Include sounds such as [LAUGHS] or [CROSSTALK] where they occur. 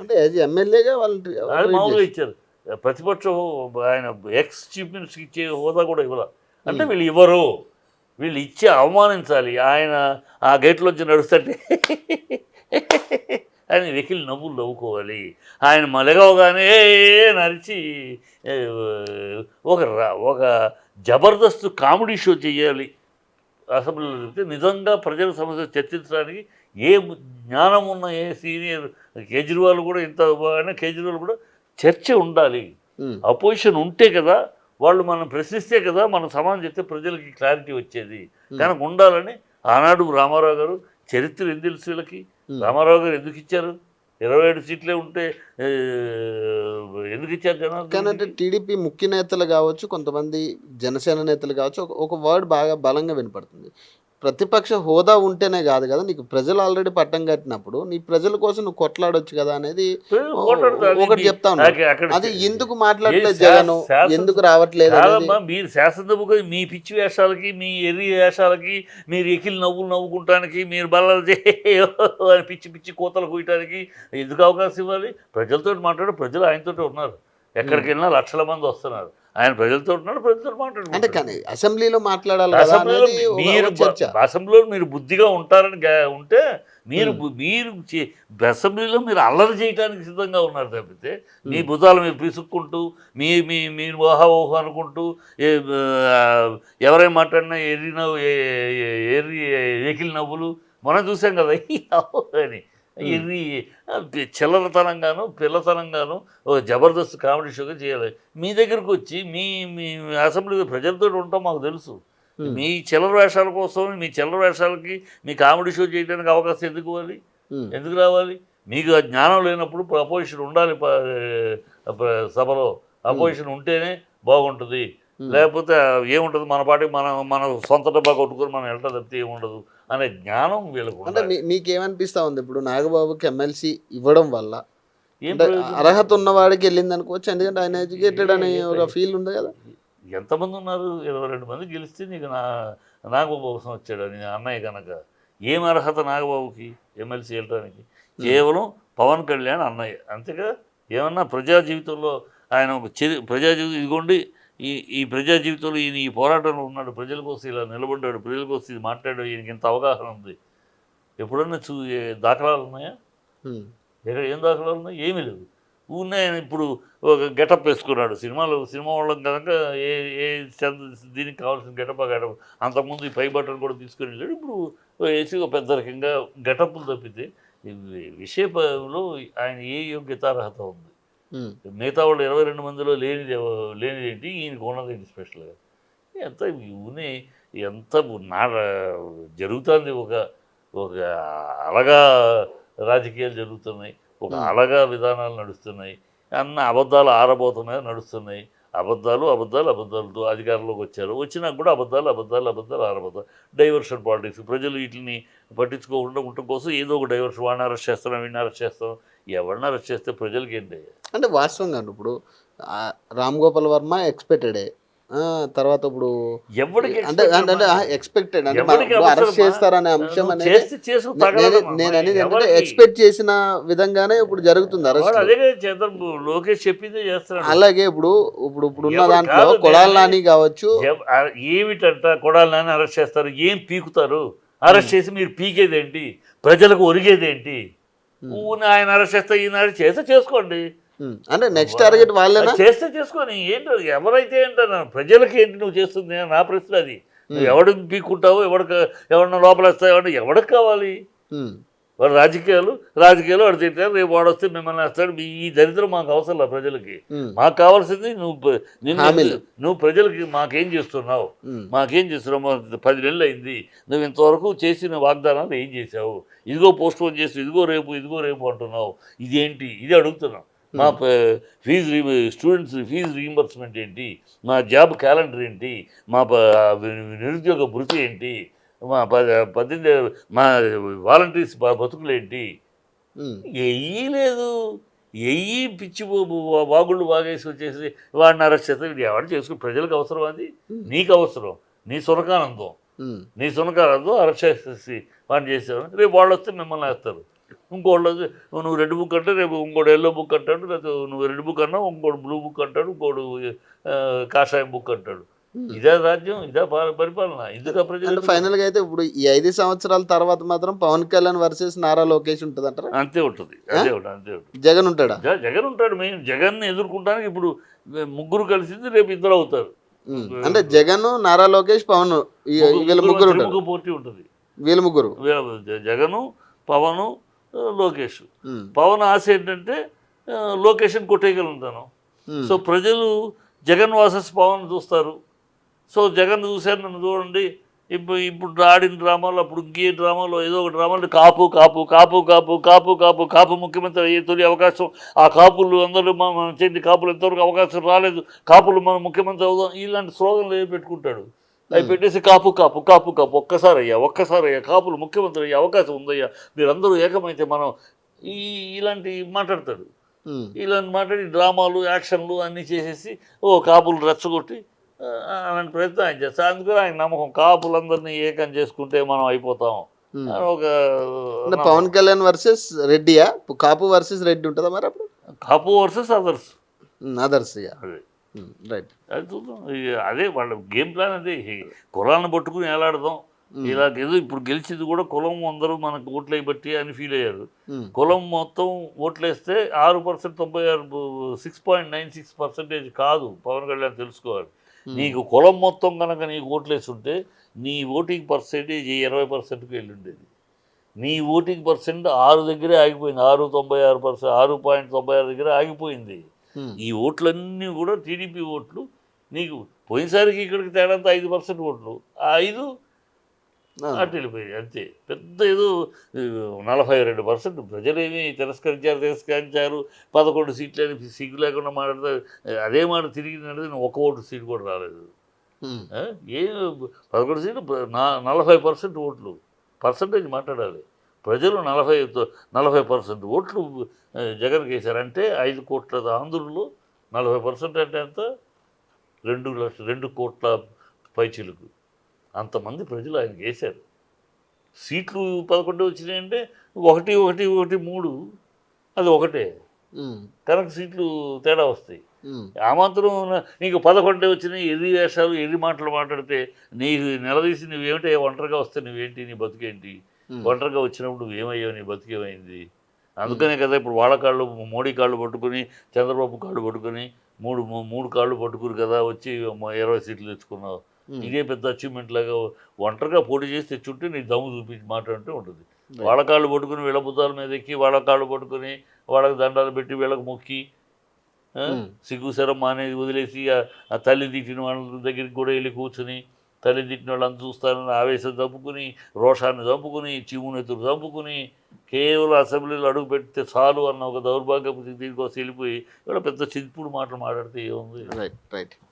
అంటే యాజ్ ఎమ్మెల్యేగా వాళ్ళు అది మామూలుగా ఇచ్చారు. ప్రతిపక్షం ఆయన ఎక్స్ చీఫ్ మినిస్టర్కి ఇచ్చే హోదా కూడా ఇవ్వాల. అంటే వీళ్ళు ఇవ్వరు. వీళ్ళు ఇచ్చి అవమానించాలి. ఆయన ఆ గేట్లోంచి నడుస్తుంటే [LAUGHS] ఆయన వెకిలి నవ్వులు నవ్వుకోవాలి. ఆయన మలగవగానే నరిచి ఒక ఒక జబర్దస్త్ కామెడీ షో చేయాలి. అసెంబ్లీలో చెప్తే నిజంగా ప్రజల సమస్య చర్చించడానికి ఏ జ్ఞానం ఉన్న ఏ సీనియర్ కేజ్రీవాల్ కూడా ఇంత బాగానే కేజ్రీవాల్ కూడా చర్చ ఉండాలి. అపోజిషన్ ఉంటే కదా వాళ్ళు మనం ప్రశ్నిస్తే కదా మనం సమానం చెప్తే ప్రజలకి క్లారిటీ వచ్చేది. కనుక ఉండాలని ఆనాడు రామారావు గారు చరిత్ర ఎందుకు తెలుసు వీళ్ళకి. రామారావు గారు ఎందుకు ఇచ్చారు? ఇరవై ఏడు సీట్లే ఉంటే ఏ, ఎందుకు ఇచ్చారు జనాలు కానీ అంటే టీడీపీ ముఖ్య నేతలు కావచ్చు కొంతమంది జనసేన నేతలు కావచ్చు ఒక- ఒక వర్డ్ బాగా బలంగా వినపడుతుంది. ప్రతిపక్ష హోదా ఉంటేనే కాదు కదా నీకు ప్రజలు ఆల్రెడీ పట్టం కట్టినప్పుడు నీ ప్రజల కోసం నువ్వు కొట్లాడొచ్చు కదా అనేది. ఒకటి చెప్తా అక్కడ అది ఎందుకు మాట్లాడలేదు జగన్? ఎందుకు రావట్లేదు మీరు శాసనసభకు మీ పిచ్చి వేషాలకి మీ ఎర్రి వేషాలకి మీరు ఎకిలి నవ్వులు నవ్వుకుంటానికి మీరు బల్లలు అని పిచ్చి పిచ్చి కోతలు కూయటానికి ఎందుకు అవకాశం ఇవ్వాలి? ప్రజలతో మాట్లాడు ప్రజలు ఆయనతో ఉన్నారు. ఎక్కడికి వెళ్ళినా లక్షల మంది వస్తున్నారు. ఆయన ప్రజలతో ఉన్నాడు ప్రజలతో అంటే మాట్లాడుకుంటారు కానీ అసెంబ్లీలో మాట్లాడాలి అసెంబ్లీలో మీరు అసెంబ్లీలో మీరు బుద్ధిగా ఉంటారని ఉంటే మీరు మీరు చే- అసెంబ్లీలో మీరు అల్లరి చేయడానికి సిద్ధంగా ఉన్నారు తప్పితే మీ భుజాలు మీరు పిసుక్కుంటూ మీ మీ మీరు ఓహా ఓహో అనుకుంటూ ఏ, ఆ, ఎవరేం మాట్లాడినా ఎర్రి నవ్వు ఎర్రి ఎకిలి నవ్వులు మనం చూసాం కదా అని. ఎర్రి చిల్లరతనంగాను పిల్లతనంగాను ఒక జబర్దస్త్ కామెడీ షోగా చేయాలి. మీ దగ్గరకు వచ్చి మీ మీ అసెంబ్లీ ప్రజలతో ఉంటాం మాకు తెలుసు. మీ చిల్లర వేషాల కోసం మీ చిల్లర వేషాలకి మీ కామెడీ షో చేయడానికి అవకాశం ఎందుకు ఇవ్వాలి? ఎందుకు రావాలి? మీకు ఆ జ్ఞానం లేనప్పుడు అపోజిషన్ ఉండాలి సభలో. అపోజిషన్ ఉంటేనే బాగుంటుంది. లేకపోతే ఏముంటుంది మన పాటికి మన మన సొంత డబ్బా కొట్టుకొని మనం వెళ్ళటం తప్పితే ఏముండదు? అనే జ్ఞానం వీళ్ళకు అంటే మీకేమనిపిస్తా ఉంది? ఇప్పుడు నాగబాబుకి ఎమ్మెల్సీ ఇవ్వడం వల్ల? అర్హత ఉన్న వాడికి వెళ్ళింది అనుకోవచ్చు ఎందుకంటే ఆయన ఎడ్యుకేటెడ్ అనే ఒక ఫీల్ ఉంది కదా. ఎంతమంది ఉన్నారు? ఇరవై రెండు మంది గెలిస్తే నీకు నా నాగబాబు కోసం వచ్చాడు అని అన్నయ్య కనుక. ఏం అర్హత నాగబాబుకి ఎమ్మెల్సీ వెళ్ళడానికి కేవలం పవన్ కళ్యాణ్ అన్నయ్య. అంతేగా? ఏమన్నా ప్రజా జీవితంలో ఆయన ఒక చెరి ప్రజా జీవితం ఇదిగోండి ఈ ఈ ప్రజా జీవితంలో ఈయన ఈ పోరాటంలో ఉన్నాడు. ప్రజల కోసం ఇలా నిలబడ్డాడు. ప్రజల కోసం ఇది మాట్లాడాడు. ఈయనకి ఇంత అవగాహన ఉంది. ఎప్పుడన్నా చూ దాఖలాలు ఉన్నాయా? ఎక్కడ ఏం దాఖలాలు ఉన్నాయి? ఏమీ లేవు ఊరినే ఆయన ఇప్పుడు ఒక గెటప్ వేసుకున్నాడు. సినిమాలో సినిమా వాళ్ళం కనుక ఏ ఏ చంద దీనికి కావాల్సిన గెటప్ ఆ గెటప్. అంతకుముందు ఈ పై బట్టలు కూడా తీసుకొని వెళ్ళాడు. ఇప్పుడు వేసి ఒక పెద్ద రకంగా గెటప్లు తప్పితే విషయంలో ఆయన ఏ యోగ్యత అర్హత ఉంది? మిగతా వాళ్ళు ఇరవై రెండు మందిలో లేనిది ఎవ- లేనిది ఏంటి? ఈయనకు ఉన్నది ఏంటి స్పెషల్గా ఎంత ఊనే ఎంత నా జరుగుతుంది ఒక ఒక అలగా రాజకీయాలు జరుగుతున్నాయి ఒక. అలగా విధానాలు నడుస్తున్నాయి అన్న అబద్ధాలు ఆరబోతున్నాయి నడుస్తున్నాయి. అబద్ధాలు అబద్ధాలు అబద్ధాలతో అధికారంలోకి వచ్చారు. వచ్చినా కూడా అబద్ధాలు అబద్ధాలు అబద్ధాలు ఆరబద్ధాలు. డైవర్షన్ పాలిటిక్స్ ప్రజలు వీటిని పట్టించుకోకుండా ఉండటం కోసం ఏదో ఒక డైవర్షన్ వాడిని అరెస్ట్ చేస్తాం వీడిని అరెస్ట్ చేస్తాం ఎవరిని అరెస్ట్ చేస్తే ప్రజలకి ఏంటి అంటే వాస్తవంగా ఇప్పుడు రామ్ గోపాల్ వర్మ ఎక్స్పెక్టెడే తర్వాత ఇప్పుడు ఎవరికి అంటే ఎక్స్పెక్టెడ్ అంటే అరెస్ట్? చేస్తారనే అంశం అనేది నేను. నేను అనేది ఏంటంటే? ఎక్స్పెక్ట్ చేసిన విధంగానే ఇప్పుడు జరుగుతుంది అరెస్ట్ లోకేష్ చెప్పిందే చేస్తున్నాడు అలాగే ఇప్పుడు ఇప్పుడు ఇప్పుడు ఉన్న దాంట్లో కొడాల నేను- నాని కావచ్చు. ఏమిటంట కొడాలని అరెస్ట్ చేస్తారు? ఏం పీకుతారు? అరెస్ట్ చేసి మీరు పీకేదేంటి? ప్రజలకు ఒరిగేదేంటి? ఆయన అరెస్ట్ చేస్తే ఈయన అరెస్ట్ చేస్తే చేసుకోండి. అంటే నెక్స్ట్ టార్గెట్ వాళ్ళేనా? అది చేస్తే చేసుకొని. ఏంటో ఎవరైతే ఏంటన్నా ప్రజలకి ఏంటి నువ్వు చేస్తుంది? నా ప్రశ్న అది. నువ్వు ఎవడిని పీక్కుంటావు ఎవడికి ఎవరిని లోపలేస్తావు ఎవరిని ఎవడికి కావాలి? వాడు రాజకీయాలు రాజకీయాలు వాడు తింటారు రేపు వాడు వస్తే మిమ్మల్ని వేస్తాడు. ఈ దరిద్రం మాకు అవసరం లేదు ప్రజలకి మాకు కావాల్సింది నువ్వు. నువ్వు ప్రజలకి మాకేం చేస్తున్నావు? మాకేం చేస్తున్నావు? పది నెలలు అయింది. నువ్వు ఇంతవరకు చేసిన వాగ్దానాలు ఏం చేసావు ఇదిగో పోస్ట్ పోన్ చేసి ఇదిగో రేపు ఇదిగో రేపు అంటున్నావు. ఇదేంటి? ఇది అడుగుతున్నాం. మా ఫీజు రీ స్టూడెంట్స్ ఫీజు రీయింబర్స్మెంట్ ఏంటి? మా జాబ్ క్యాలెండర్ ఏంటి? మా నిరుద్యోగ భృతి ఏంటి? మా పద్దెనిమిది మా వాలంటీర్స్ బతుకులు ఏంటి ఎయ్యి లేదు. ఎయ్యి పిచ్చి వాగుళ్ళు వాగేసి వచ్చేసి వాడిని అరెస్ట్ చేస్తే ఎవరు చేసుకుని ప్రజలకు అవసరం అది? నీకు అవసరం. నీ సునకానందం ఉమ్, నీ సునకానందం అరెస్ట్ చేసేసి వాడిని చేసేవారు రేపు వాళ్ళు వస్తే మిమ్మల్ని వేస్తారు. ఇంకోళ్ళు నువ్వు రెడ్ బుక్ అంటే రేపు ఇంకోటి ఎల్లో బుక్ అంటాడు లేకపోతే నువ్వు రెడ్ బుక్ అన్నా ఇంకోటి బ్లూ బుక్ అంటాడు ఇంకోటి ఆ, కాషాయం బుక్ అంటాడు. ఇదే రాజ్యం ఇదే పరిపాలన ఇందుక ప్రజలు ఫైనల్గా అయితే ఇప్పుడు ఈ ఐదు సంవత్సరాల తర్వాత మాత్రం పవన్ కళ్యాణ్ వర్సెస్ నారా లోకేష్ ఉంటుంది అంటారా అంతే ఉంటుంది. అంతే ఉంటుంది అంతే ఉంటుంది. జగన్ ఉంటాడా? జగన్ ఉంటాడు మెయిన్ జగన్ని ఎదుర్కొంటానికి ఇప్పుడు ముగ్గురు కలిసింది రేపు ఇద్దరు అవుతారు. అంటే జగన్ నారా లోకేష్ పవన్ వీళ్ళ ముగ్గురు ఉంటారు. పోటీ ఉంటుంది. వీళ్ళ ముగ్గురు. జగను పవను లోకేష్. పవన్ ఆశ ఏంటంటే లోకేష్ని కొట్టేయగలుగుతాను. సో ప్రజలు జగన్ వాసస్ పవన్ చూస్తారు. సో జగన్ చూశారు నన్ను చూడండి ఇప్పుడు ఇప్పుడు ఆడిన డ్రామాలో అప్పుడు ఇంకే డ్రామాలో ఏదో ఒక డ్రామాలో కాపు కాపు కాపు కాపు కాపు కాపు కాపు ముఖ్యమంత్రి అయ్యే తొలి అవకాశం. ఆ కాపులు అందరూ మన చెంది కాపులు ఎంతవరకు అవకాశం రాలేదు. కాపులు మన ముఖ్యమంత్రి అవుదాం ఇలాంటి స్లోగన్లు ఏవి పెట్టుకుంటాడు? అవి పెట్టేసి కాపు కాపు కాపు కాపు ఒక్కసారి అయ్యా ఒక్కసారి అయ్యా కాపులు ముఖ్యమంత్రి అయ్యే అవకాశం ఉందయ్యా. మీరందరూ ఏకమైతే మనం ఈ ఇలాంటి మాట్లాడతాడు. ఇలాంటి మాట్లాడి డ్రామాలు యాక్షన్లు అన్నీ చేసేసి ఓ కాపులు రెచ్చగొట్టి అలాంటి ప్రయత్నం ఆయన చేస్తారు అందుకని ఆయన నమ్మకం. కాపులందరినీ ఏకం చేసుకుంటే మనం అయిపోతాం ఒక పవన్ కళ్యాణ్ వర్సెస్ రెడ్డియా? కాపు వర్సెస్ రెడ్డి ఉంటుందా మరి అప్పుడు? Kapu versus others. అదర్స్ అదే. రైట్. అది చూద్దాం. అదే వాళ్ళ గేమ్ ప్లాన్ అదే. కులాన్ని పట్టుకుని ఏలాడదాం. ఇలా ఏదో ఇప్పుడు గెలిచింది కూడా కులం అందరూ మనకు ఓట్లు వేయబట్టి అని ఫీల్ అయ్యారు. కులం మొత్తం ఓట్లేస్తే ఆరు పర్సెంట్ తొంభై ఆరు six point nine six percentage కాదు. పవన్ కళ్యాణ్ తెలుసుకోవాలి. నీకు కులం మొత్తం కనుక నీకు ఓట్లేస్తుంటే నీ ఓటింగ్ పర్సెంటేజ్ ఇరవై పర్సెంట్కి వెళ్ళి ఉండేది నీ ఓటింగ్ పర్సెంట్ ఆరు దగ్గరే ఆగిపోయింది. ఆరు తొంభై ఆరు పర్సెంట్ ఆరు పాయింట్ తొంభై ఆరు దగ్గర ఆగిపోయింది. ఈ ఓట్లన్నీ కూడా టీడీపీ ఓట్లు నీకు పోయినసారికి ఇక్కడికి తేడంతా ఐదు పర్సెంట్ ఓట్లు. ఆ ఐదు అటు వెళ్ళిపోయాయి అంతే. పెద్ద ఏదో నలభై రెండు పర్సెంట్ ప్రజలేమి తిరస్కరించారు తిరస్కరించారు పదకొండు సీట్లు అని సిగ్గు లేకుండా మాట్లాడతారు అదే మాట తిరిగి నడితే ఒక ఓటు సీట్ కూడా రాలేదు? ఏ పదకొండు సీట్లు నలభై పర్సెంట్ ఓట్లు పర్సంటేజ్ మాట్లాడాలి. ప్రజలు నలభై నలభై పర్సెంట్ ఓట్లు జగన్కి వేశారు అంటే ఐదు కోట్ల ఆంధ్రులు నలభై పర్సెంట్ అంటే ఎంత? రెండు లక్ష రెండు కోట్ల పైచిలుకు. అంతమంది ప్రజలు ఆయనకి వేశారు సీట్లు పదకొండు వచ్చినాయంటే ఒకటి ఒకటి ఒకటి మూడు అది ఒకటే. కనుక సీట్లు తేడా వస్తాయి. ఆ మాత్రం నీకు పదకొండే వచ్చినాయి ఎర్రి వేషాలు ఎర్రి మాటలు మాట్లాడితే నీకు నిలదీసి నువ్వేమిటి ఒంటరిగా వస్తే నువ్వేంటి నీ బతుకేంటి? ఒంటరిగా వచ్చినప్పుడు నువ్వేమయ్యావు నీ బతికేమైంది అందుకనే కదా ఇప్పుడు వాళ్ళ కాళ్ళు మోడీ కాళ్ళు పట్టుకుని చంద్రబాబు కాళ్ళు పట్టుకుని మూడు మూడు కాళ్ళు పట్టుకుని కదా వచ్చి ఇరవై సీట్లు తెచ్చుకున్నావు. ఇదే పెద్ద అచీవ్మెంట్ లాగా ఒంటరిగా పోటీ చేసి తెచ్చుంటే నీ దమ్ము చూపించి మాట్లాడుతూ ఉంటుంది. వాళ్ళ కాళ్ళు పట్టుకుని వీళ్ళ బుద్ధాల మీద ఎక్కి వాళ్ళ కాళ్ళు పట్టుకుని వాళ్ళకి దండాలు పెట్టి వీళ్ళకి మొక్కి ఆ, మ్. సిగ్గు శరం అనేది వదిలేసి ఆ- తల్లి తిట్టిన వాళ్ళ దగ్గరికి కూడా వెళ్ళి కూర్చుని తల్లి తిట్టిన వాళ్ళని చూస్తానని ఆవేశం చంపుకుని రోషాన్ని చంపుకుని చివునెత్తులు చంపుకుని కేవలం అసెంబ్లీలో అడుగు పెడితే చాలు అన్న ఒక దౌర్భాగ్యపు దీనికోసం వెళ్ళిపోయి ఇక్కడ పెద్ద చింపుడు మాటలు మాట్లాడితే ఏముంది? Right right